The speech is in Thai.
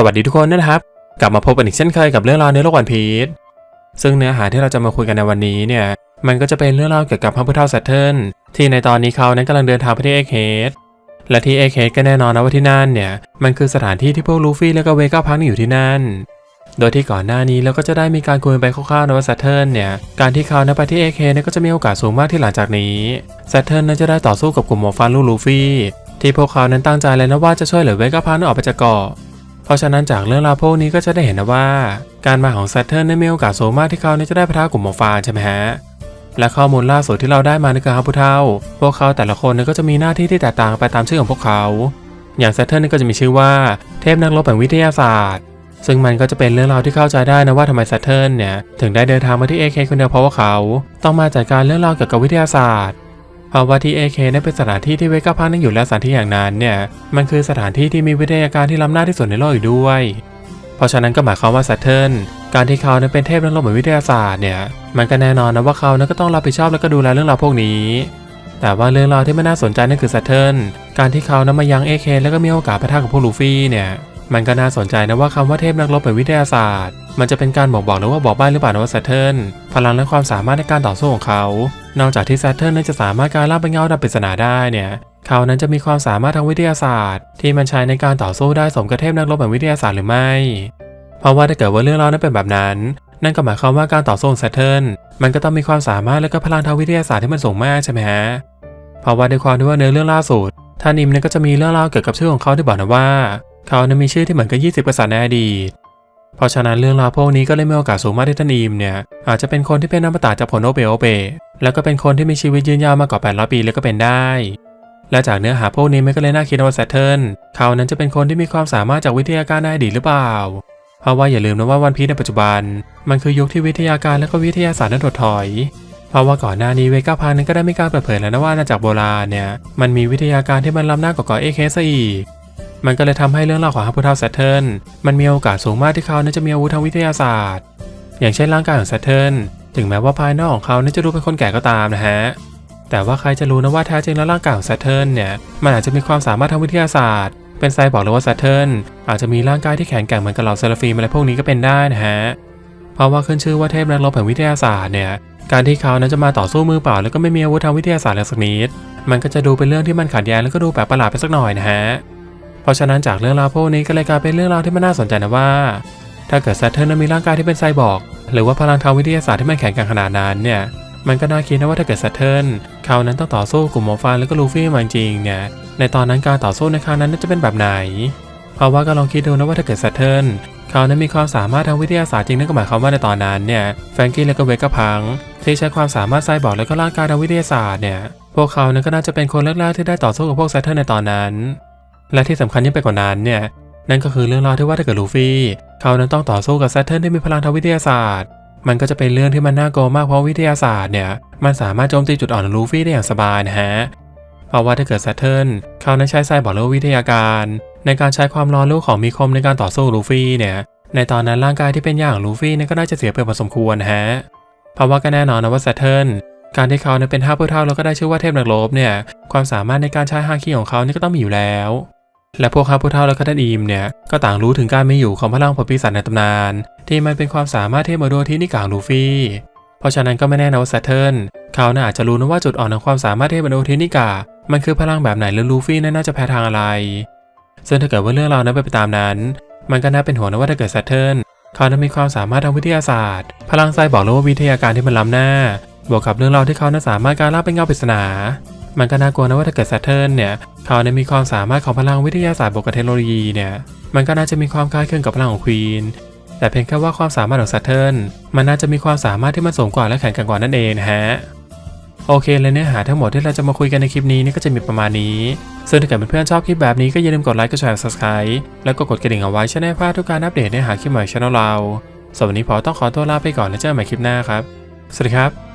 สวัสดีทุกคนนะครับ กลับมาพบกันอีกเช่นเคยกับเรื่องราวในโลกวันพีชซึ่งเนื้อหาที่เราจะมาคุยกันในวันนี้เนี่ย มันก็จะเป็นเรื่องราวเกี่ยวกับพระพุทธเจ้าแซตเทิร์นที่ในตอนนี้เขานั้นกำลังเดินทางไปที่เอ็กเฮดและที่เอ็กเฮดก็แน่นอนนะว่าที่นั่นเนี่ย มันคือสถานที่ที่พวกลูฟี่และก็เวก้าพักอยู่ที่นั่น โดยที่ก่อนหน้านี้เราก็จะได้มีการคุยไปคร่าวๆนะว่าแซตเทิร์นเนี่ยการที่เขานั้นไปที่เอ็กเฮดก็จะมีโอกาสสูงมากที่หลังจากนี้แซตเทิร์นนั้นจะได้ต่อสู้กับกลุ่มหมวกฟานลูลูฟี่ที่พวกเขานั้นตั้งใจเลยนะว่าจะช่วยเหลือเวก้าพักออกไปจากเกาะ เพราะฉะนั้นจากเรื่องราวพวกนี้ก็จะได้เห็นนะว่า การมาของแซตเทิร์นได้มีโอกาสสูงมากที่เขานี่ยจะได้พะทะกลุ่มหมฟาใช่ไหมฮะและข้อมูลล่าสุดที่เราได้มาในคือฮับผู้เทาพวกเขาแต่ละคนเนี่ยก็จะมีหน้าที่ที่แตกต่างไปตามชื่อของพวกเขา อย่างแซตเทิร์นนี่ก็จะมีชื่อว่าเทพนักรบแห่งวิทยาศาสตร์ ซึ่งมันก็จะเป็นเรื่องราวที่เข้าใจได้นะว่าทำไมแซตเทิร์นเนี่ยถึงได้เดินทางมาที่ AK คนเดียวเพราะว่าเขา ต้องมาจัดการเรื่องราวเกี่ยวกับวิทยาศาสตร์ เพราะว่าที่ AK นั้นเป็นสถานที่ที่เวก้าพักนั่งอยู่และสถานที่อย่างนั้นเนี่ยมันคือสถานที่ที่มีวิทยาการที่ล้ำหน้าที่สุดในโลกอีกด้วย เพราะฉะนั้นก็หมายความว่าแซตเทิร์นการที่เขานั้นเป็นเทพนักรบเหมือนวิทยาศาสตร์เนี่ยมันก็แน่นอนนะว่าเขานั้นก็ต้องรับผิดชอบและก็ดูแลเรื่องราวพวกนี้ แต่ว่าเรื่องราวที่ไม่น่าสนใจนั่นคือแซตเทิร์นการที่เขานั้นมายังเอเคแล้วก็มีโอกาสปะทะกับพวกลูฟี่เนี่ยมันก็น่าสนใจนะว่าคำว่าเทพนักรบเป็นวิทยาศาสตร์ มันจะเป็นการบอกบอกหรือว่าบอกใบ้หรือเปล่านะว่าแซตเทิร์นพลังและความสามารถในการต่อสู้ของเขา นอกจากที่แซตเทิร์นนั้นจะสามารถการล่าเป็นเงาดับปริศนาได้เนี่ยเขานั้นจะมีความสามารถทางวิทยาศาสตร์ ที่มันใช้ในการต่อสู้ได้สมกับเทพนักรบแบบวิทยาศาสตร์หรือไม่ เพราะว่าถ้าเกิดว่าเรื่องราวนั้นเป็นแบบนั้น นั่นก็หมายความว่าการต่อสู้ของแซตเทิร์นมันก็ต้องมีความสามารถและก็พลังทางวิทยาศาสตร์ที่มันสูงมากใช่ไหมฮะเพราะว่าด้วยความที่ว่าเนื้อเรื่องล่าสุดท่านอิมเนี่ยก็จะมีเรื่องราวเกี่ยวกับชื่อของเขาที่บอกนะว่า เขานั้นมีชื่อที่เหมือนกับ 20กษัตริย์ในอดีตเพราะฉะนั้นเรื่องราวพวกนี้ก็เลยมีโอกาสสูงมากที่ท่านอิมเนี่ยอาจจะเป็นคนที่เป็นอมตะจากผลโอเปโอเป แล้วก็เป็นคนที่มีชีวิตยืนยาวมากกว่า 800 ปีเลยก็เป็นได้ และจากเนื้อหาพวกนี้มันก็เลยน่าคิดว่าแซตเทิร์นเขานั้นจะเป็นคนที่มีความสามารถจากวิทยาการในอดีตหรือเปล่า เพราะว่าอย่าลืมนะว่าวันพีในปัจจุบัน มันคือยุคที่วิทยาการและก็วิทยาศาสตร์นั้นถดถอย เพราะว่าก่อนหน้านี้เวก้าพันนั้นก็ได้มีการเปิดเผยแล้วนะว่าอาณาจักรโบราณเนี่ยมันมีวิทยาการที่มันล้ำหน้ากว่าเกาะเอเคซะอีกมันก็เลยทำให้เรื่องราวของฮับพุทาแซตเทิร์นมันมีโอกาสสูงมากที่เขานั้นจะมีอาวุธทางวิทยาศาสตร์ อย่างเช่นร่างกายของแซตเทิร์น ถึงแม้ว่าภายนอกของเขานั้นจะดูเป็นคนแก่ก็ตามนะฮะ แต่ว่าใครจะรู้นะว่าแท้จริงแล้วร่างกายของแซตเทิร์นเนี่ย มันอาจจะมีความสามารถทางวิทยาศาสตร์ เป็นไซบอร์กหรือว่าแซตเทิร์นอาจจะมีร่างกายที่แข็งแกร่งเหมือนกับเหล่าเซราฟีมอะไรพวกนี้ก็เป็นได้นะฮะ เพราะว่าขึ้นชื่อว่าเทพนักรบแห่งวิทยาศาสตร์เนี่ยการที่เขานั้นจะมาต่อสู้มือเปล่า แล้วก็ไม่มีอาวุธทางวิทยาศาสตร์เลยสักนิด มันก็จะดูเป็นเรื่องที่มันขัดแย้งแล้วก็ดูแปลกประหลาดไปสักหน่อยนะฮะ เพราะฉะนั้นจากเรื่องราวพวกนี้ก็เลยกลายเป็นเรื่องราวที่มันน่าสนใจนะว่า ถ้าเกิดแซตเทิร์นนั้นมีร่างกายที่เป็นไซบอร์ก หรือว่าพลังทางวิทยาศาสตร์ที่มันแข็งแกร่งขนาดนั้นเนี่ยมันก็น่าคิดนะว่าถ้าเกิดแซตเทิร์นเขานั้นต้องต่อสู้กลุ่มหมฟานแล้วก็ลูฟี่มาจริงๆเนี่ยในตอนนั้นการต่อสู้ในครั้งนั้นน่าจะเป็นแบบไหน เพราะว่าก็ลองคิดดูนะว่าถ้าเกิดแซตเทิร์นเขานั้นมีความสามารถทางวิทยาศาสตร์จริงนั่นก็หมายความว่าในตอนนั้นเนี่ยแฟรงกี้และก็เวกก็พัง ที่ใช้ความสามารถไซบอร์กและก็ร่างกายทางวิทยาศาสตร์เนี่ยพวกเขานั้นก็น่าจะเป็นคนแรกๆที่ได้ต่อสู้กับพวกแซตเทิร์นในตอนนั้น และที่สำคัญยิ่งไปกว่านั้นเนี่ยนั่นก็คือเรื่องราวที่ว่าถ้าเกิดลูฟี่ เขานั้นต้องต่อสู้กับแซตเทิร์นที่มีพลังทางวิทยาศาสตร์ มันก็จะเป็นเรื่องที่มันน่ากลัวมากเพราะวิทยาศาสตร์เนี่ย มันสามารถโจมตีจุดอ่อนของลูฟี่ได้อย่างสบายนะฮะ เพราะว่าถ้าเกิดแซตเทิร์นเขานั้นใช้ไซบอร์กหรือวิทยาการ ในการใช้ความร้อนลูกของมีคมในการต่อสู้ลูฟี่เนี่ย ในตอนนั้นร่างกายที่เป็นอย่างลูฟี่นี่ยก็น่าจะเสียเปรียบพอสมควรฮะ เพราะว่าก็แน่นอนนะว่าแซตเทิร์นการที่เขานั้นเป็นห้าผู้เท่าแล้วก็ได้ชื่อว่าเทพนักรบเนี่ย ความสามารถในการใช้ฮาคิของเขานี่ก็ต้องมีอยู่แล้ว และพวกข้าผู้เท่าและก็ท่านอีมเนี่ยก็ต่างรู้ถึงการไมีอยู่ของพลังผลปีศาจในตำนาน ที่มันเป็นความสามารถเที่มาดูที่นิกางลูฟี่ เพราะฉะนั้นก็ไม่แน่นะว่าแซตเทิร์นเขาน่าอาจจะรู้นะว่าจุดอ่อนของความสามารถเที่มาดูที่นิกา มันคือพลังแบบไหนและลูฟี่น่าจะแพ้ทางอะไร ซึ่งถ้าเกิดว่าเรื่องราวนั้นเป็นไปตามนั้น มันก็น่าเป็นห่วงนะว่าถ้าเกิดแซตเทิร์นเขานั้นมีความสามารถทางวิทยาศาสตร์ พลังไซบอกเลยว่าวิทยาการที่มันล้ำหน้า บวกกับเรื่องราวที่เขานั้นสามารถการล่าเป็นเงาปริศนา มันก็น่ากลัวนะว่าถ้าเกิดแซตเทิร์นเนี่ยเขาเนี่ยมีความสามารถของพลังวิทยาศาสตร์บวกกับเทคโนโลยีเนี่ยมันก็น่าจะมีความคล้ายคลึงกับพลังของควีนแต่เพียงแค่ว่าความสามารถของแซตเทิร์นมันน่าจะมีความสามารถที่มันสูงกว่าและแข็งแกร่งกว่านั่นเองนะฮะโอเคเลยเนื้อหาทั้งหมดที่เราจะมาคุยกันในคลิปนี้นี่ก็จะมีประมาณนี้ ซึ่งถ้าเกิดเพื่อนๆชอบคลิปแบบนี้ก็อย่าลืมกดไลค์กดแชร์ subscribe แล้วก็กดกระดิ่งเอาไว้จะได้ไม่พลาดทุกการอัปเดตเนื้อหาคลิปใหม่ช่องเราสำหรับวันนี้พอต้องขอตัวลาไปก่อนแล้วเจอกันใหม่คลิปหน้าครับ สวัสดีครับ